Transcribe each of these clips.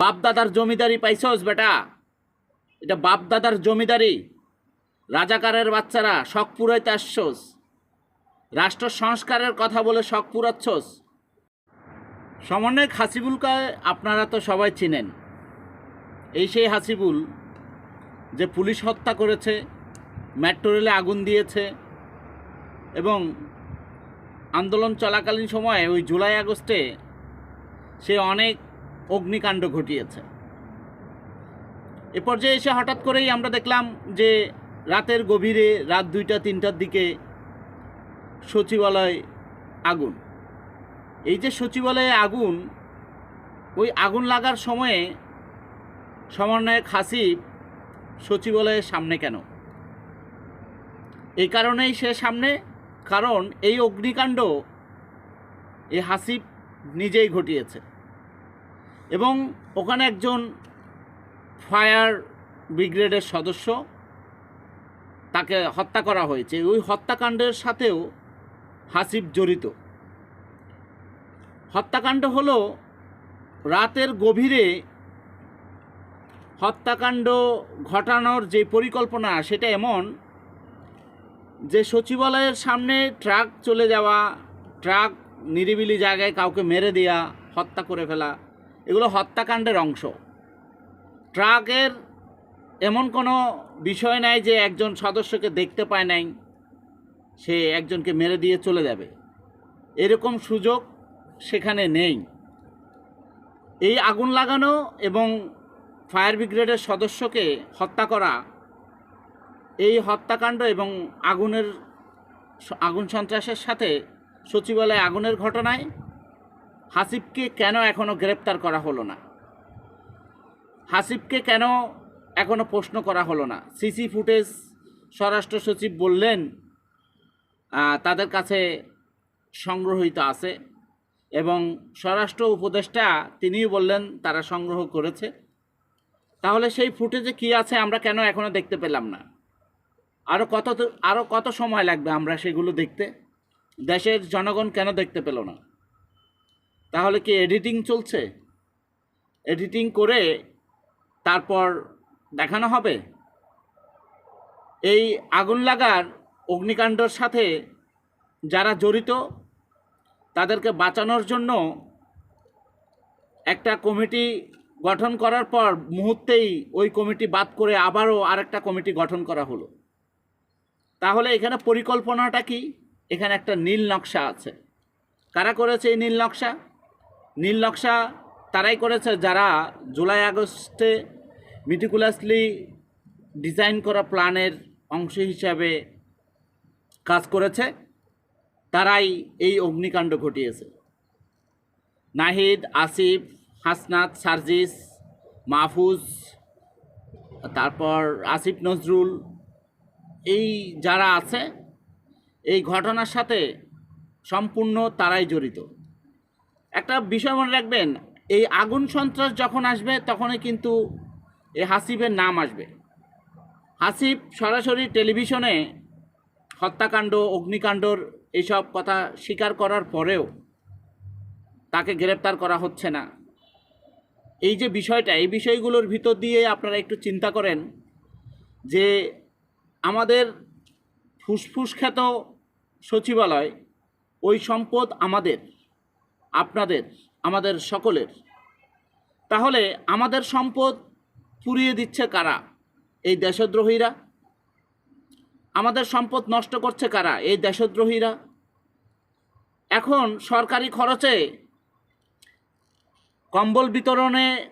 বাপ দাদার জমিদারি পাইছস বেটা। এটা বাপ দাদার জমিদারি। রাজাকারের বাচ্চারা শখ পুরাইতে আসছস। রাষ্ট্র সংস্কারের কথা বলে শখ পুরাচ্ছস। সমন্বয়ক হাসিবুলকে আপনারা তো সবাই চিনেন। এই সেই হাসিবুল যে পুলিশ হত্যা করেছে, মেট্রো রেলে আগুন দিয়েছে এবং আন্দোলন চলাকালীন সময়ে ওই জুলাই আগস্টে সে অনেক অগ্নিকাণ্ড ঘটিয়েছে। এ পর্যায়ে এসে হঠাৎ করেই আমরা দেখলাম যে রাতের গভীরে রাত দুইটা, তিনটার দিকে সচিবালয় আগুন। এই যে সচিবালয়ে আগুন, ওই আগুন লাগার সময়ে সমন্বয়ক হাসিব সচিবালয়ের সামনে কেন? এই কারণেই সে সামনে, কারণ এই অগ্নিকাণ্ড এই হাসিব নিজেই ঘটিয়েছে। এবং ওখানে একজন ফায়ার ব্রিগেডের সদস্য তাকে হত্যা করা হয়েছে। ওই হত্যাকাণ্ডের সাথেও হাসিব জড়িত। হত্যাকাণ্ড হলো রাতের গভীরে হত্যাকাণ্ড ঘটানোর যে পরিকল্পনা, সেটা এমন যে সচিবালয়ের সামনে ট্রাক চলে যাওয়া, ট্রাক নিরিবিলি জায়গায় কাউকে মেরে দেওয়া হত্যা করে ফেলা এগুলো হত্যাকাণ্ডের অংশ। ট্রাকের এমন কোনো বিষয় নাই যে একজন সদস্যকে দেখতে পায় নাই, সে একজনকে মেরে দিয়ে চলে যাবে। এরকম সুযোগ সেখানে নেই। এই আগুন লাগানো এবং ফায়ার ব্রিগেডের সদস্যকে হত্যা করা, এই হত্যাকাণ্ড এবং আগুনের আগুন সন্ত্রাসের সাথে সচিবালয়ে আগুনের ঘটনায় হাসিবকে কেন এখনও গ্রেপ্তার করা হলো না? হাসিবকে কেন এখনও প্রশ্ন করা হলো না? সিসি ফুটেজ স্বরাষ্ট্র সচিব বললেন তাদের কাছে সংগ্রহিত আছে এবং স্বরাষ্ট্র উপদেষ্টা তিনিও বললেন তারা সংগ্রহ করেছে। তাহলে সেই ফুটেজে কি আছে আমরা কেন এখনও দেখতে পেলাম না? আরও কত আরও কত সময় লাগবে আমরা সেগুলো দেখতে? দেশের জনগণ কেন দেখতে পেল না? তাহলে কি এডিটিং চলছে? এডিটিং করে তারপর দেখানো হবে? এই আগুন লাগার অগ্নিকাণ্ডর সাথে যারা জড়িত, তাদেরকে বাঁচানোর জন্য একটা কমিটি গঠন করার পর মুহূর্তেই ওই কমিটি বাদ করে আবারও আরেকটা কমিটি গঠন করা হলো। তাহলে এখানে পরিকল্পনাটা কি? এখানে একটা নীল নকশা আছে। কারা করেছে এই নীল নকশা? নীল নকশা তারাই করেছে যারা জুলাই আগস্টে মিটিকুলাসলি ডিজাইন করা প্ল্যানের অংশ হিসাবে কাজ করেছে, তারাই এই অগ্নিকাণ্ড ঘটিয়েছে। নাহিদ, আসিফ, হাসনাত, সার্জিস, মাহফুজ, তারপর আসিফ নজরুল, এই যারা আছে, এই ঘটনার সাথে সম্পূর্ণ তারাই জড়িত। একটা বিষয় মনে রাখবেন, এই আগুন সন্ত্রাস যখন আসবে, তখনই কিন্তু এই হাসিবের নাম আসবে। হাসিব সরাসরি টেলিভিশনে হত্যাকাণ্ড, অগ্নিকাণ্ডর এইসব কথা স্বীকার করার পরেও তাকে গ্রেপ্তার করা হচ্ছে না। এই যে বিষয়টা, এই বিষয়গুলোর ভিতর দিয়ে আপনারা একটু চিন্তা করেন যে আমাদের ফুসফুস খ্যাত সচিবালয়, ওই সম্পদ আমাদের। আপনাদের, আমাদের সকলের। তাহলে আমাদের সম্পদ পুড়িয়ে দিচ্ছে কারা? এই দেশদ্রোহীরা? আমাদের সম্পদ নষ্ট করছে কারা? এই দেশদ্রোহীরা? এখন সরকারি খরচে কম্বল বিতরণে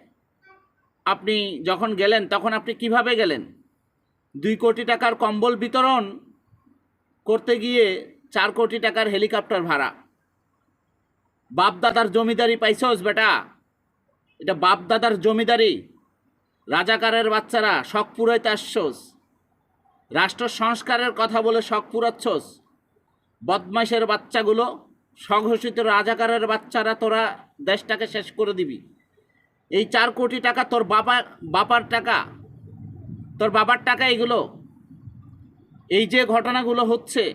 আপনি যখন গেলেন, তখন আপনি কীভাবে গেলেন? দুই কোটি টাকার কম্বল বিতরণ করতে গিয়ে চার কোটি টাকার হেলিকপ্টার ভাড়া। বাপ দাদার জমিদারি পাইছস বেটা? এটা বাপদাদার জমিদারি। রাজাকারের বাচ্চারা শখ পুরাইতে আসছস। রাষ্ট্র সংস্কারের কথা বলে শখ পুরাচ্ছস। বদমাইশের বাচ্চাগুলো, স্বঘোষিত রাজাকারের বাচ্চারা তোরা দেশটাকে শেষ করে দিবি। এই চার কোটি টাকা তোর বাবা, বাবার টাকা। তোর বাবার টাকা এগুলো। এই যে ঘটনাগুলো হচ্ছে,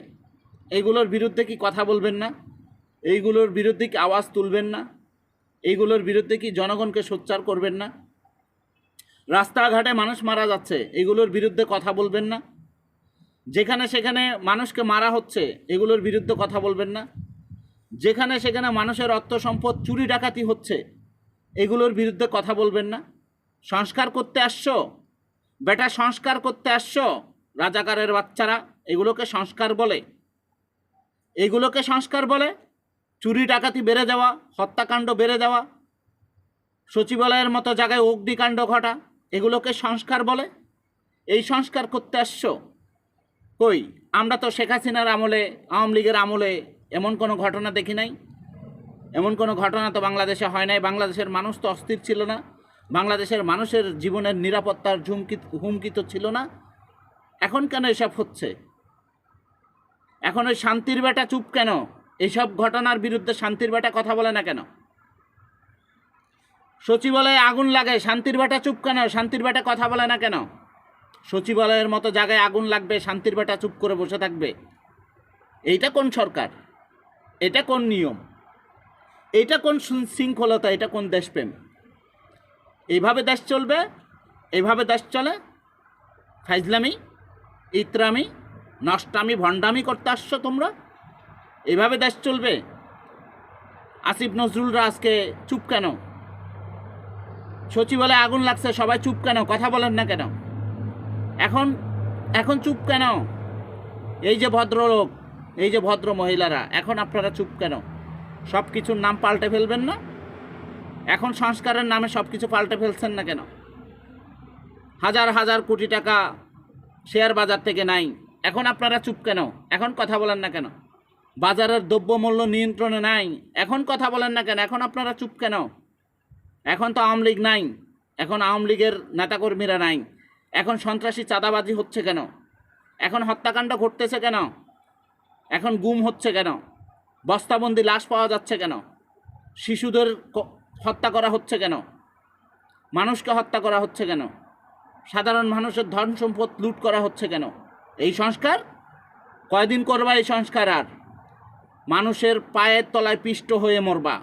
এগুলোর বিরুদ্ধে কি কথা বলবেন না? এইগুলোর বিরুদ্ধে কি আওয়াজ তুলবেন না? এইগুলোর বিরুদ্ধে কি জনগণকে সোচ্চার করবেন না? রাস্তাঘাটে মানুষ মারা যাচ্ছে, এগুলোর বিরুদ্ধে কথা বলবেন না? যেখানে সেখানে মানুষকে মারা হচ্ছে, এগুলোর বিরুদ্ধে কথা বলবেন না? যেখানে সেখানে মানুষের অর্থ সম্পদ চুরি ডাকাতি হচ্ছে, এগুলোর বিরুদ্ধে কথা বলবেন না? সংস্কার করতে আসছো? বেটা, সংস্কার করতে আসছো? রাজাকারের বাচ্চারা এগুলোকে সংস্কার বলে। এগুলোকে সংস্কার বলে? চুরি ডাকাতি বেড়ে যাওয়া, হত্যাকাণ্ড বেড়ে যাওয়া, সচিবালয়ের মতো জায়গায় অগ্নিকাণ্ড ঘটা, এগুলোকে সংস্কার বলে? এই সংস্কার করতে আসছো? কই, আমরা তো শেখ হাসিনার আমলে, আওয়ামী লীগের আমলে এমন কোনো ঘটনা দেখি নাই? এমন কোনো ঘটনা তো বাংলাদেশে হয় নাই। বাংলাদেশের মানুষ তো অস্থির ছিল না। বাংলাদেশের মানুষের জীবনের নিরাপত্তার ঝুমকি, হুমকি তো ছিল না। এখন কেন এসব হচ্ছে? এখন ওই শান্তির বেটা চুপ কেন? এইসব ঘটনার বিরুদ্ধে শান্তির বেটা কথা বলে না কেন? সচিবালয়ে আগুন লাগে, শান্তির বেটা চুপ কেন? শান্তির বেটা কথা বলে না কেন? সচিবালয়ের মতো জায়গায় আগুন লাগবে, শান্তির বেটা চুপ করে বসে থাকবে। এইটা কোন সরকার? এটা কোন নিয়ম? এটা কোন শৃঙ্খলতা? এটা কোন দেশপ্রেম? এইভাবে দেশ চলবে? এইভাবে দেশ চলে? ফাইজলামি, ইতরামি, নষ্টামি, ভণ্ডামি করতে আসছো তোমরা? এইভাবে দেশ চলবে? আসিফ নজরুলরা আজকে চুপ কেন? সচিবালয়ে আগুন লাগছে, সবাই চুপ কেন? কথা বলেন না কেন? এখন এখন চুপ কেন? এই যে ভদ্রলোক, এই যে ভদ্র মহিলারা, এখন আপনারা চুপ কেন? সব কিছুর নাম পাল্টে ফেলবেন না? এখন সংস্কারের নামে সব কিছু পাল্টে ফেলছেন না কেন? হাজার হাজার কোটি টাকা শেয়ার বাজার থেকে নাই। এখন আপনারা চুপ কেন? এখন কথা বলেন না কেন? বাজারের দ্রব্যমূল্য নিয়ন্ত্রণে নাই। এখন কথা বলেন না কেন? এখন আপনারা চুপ কেন? এখন তো আওয়ামী লীগ নাই। এখন আওয়ামী লীগের নেতাকর্মীরা নাই। এখন সন্ত্রাসী চাঁদাবাজি হচ্ছে কেন? এখন হত্যাকাণ্ড ঘটতেছে কেন? এখন গুম হচ্ছে কেন? বস্তাবন্দি লাশ পাওয়া যাচ্ছে কেন? শিশুদের হত্যা করা হচ্ছে কেন? মানুষকে হত্যা করা হচ্ছে কেন? সাধারণ মানুষের ধন সম্পদ লুট করা হচ্ছে কেন? এই সংস্কার? কয়দিন করবা এই সংস্কার আর? মানুষের পায়ের তলায় পিষ্ট হয়ে মরবা।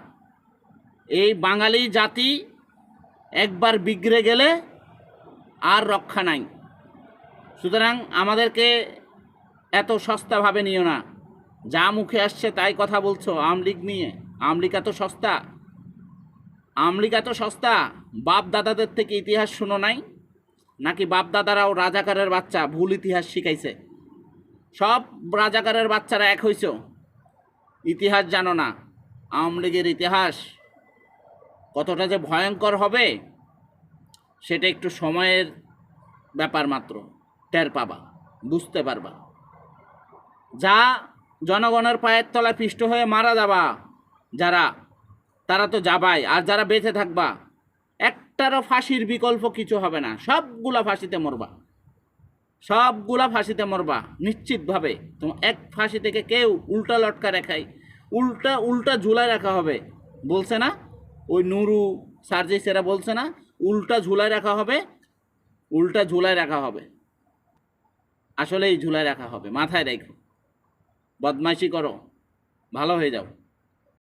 এই বাঙালি জাতি একবার বিগড়ে গেলে আর রক্ষা নাই। সুতরাং আমাদেরকে এত সস্তাভাবে নিও না। যা মুখে আসছে তাই কথা বলছো আওয়ামী লীগ নিয়ে। আওয়ামী লীগ এত সস্তা। আওয়ামী লীগ এত সস্তা বাপ দাদাদের থেকে ইতিহাস শুনো নাই? নাকি বাপ দাদারাও রাজাকারের বাচ্চা, ভুল ইতিহাস শিখাইছে? সব রাজাকারের বাচ্চারা এক হইছ। ইতিহাস জানো না। আওয়ামী লীগের ইতিহাস কতটা যে ভয়ঙ্কর হবে, সেটা একটু সময়ের ব্যাপার মাত্র। টের পাবা, বুঝতে পারবা। যা জনগণের পায়ের তলায় পিষ্ট হয়ে মারা যাবা, যারা, তারা তো যাবাই, আর যারা বেঁচে থাকবা, একটারও ফাঁসির বিকল্প কিছু হবে না। সবগুলা ফাঁসিতে মরবা। সবগুলা ফাঁসিতে মরবা, নিশ্চিতভাবে। তোমার এক ফাঁসি থেকে কেউ উল্টা লটকা রেখাই উল্টা উল্টা ঝুলায় রাখা হবে। বলছে না? ওই নুরু সার্জিসেরা বলছে না? উল্টা ঝুলায় রাখা হবে, উল্টা ঝুলায় রাখা হবে। আসলেই ঝুলায় রাখা হবে। মাথায় রেখো। বদমাইশি করো। ভালো হয়ে যাও।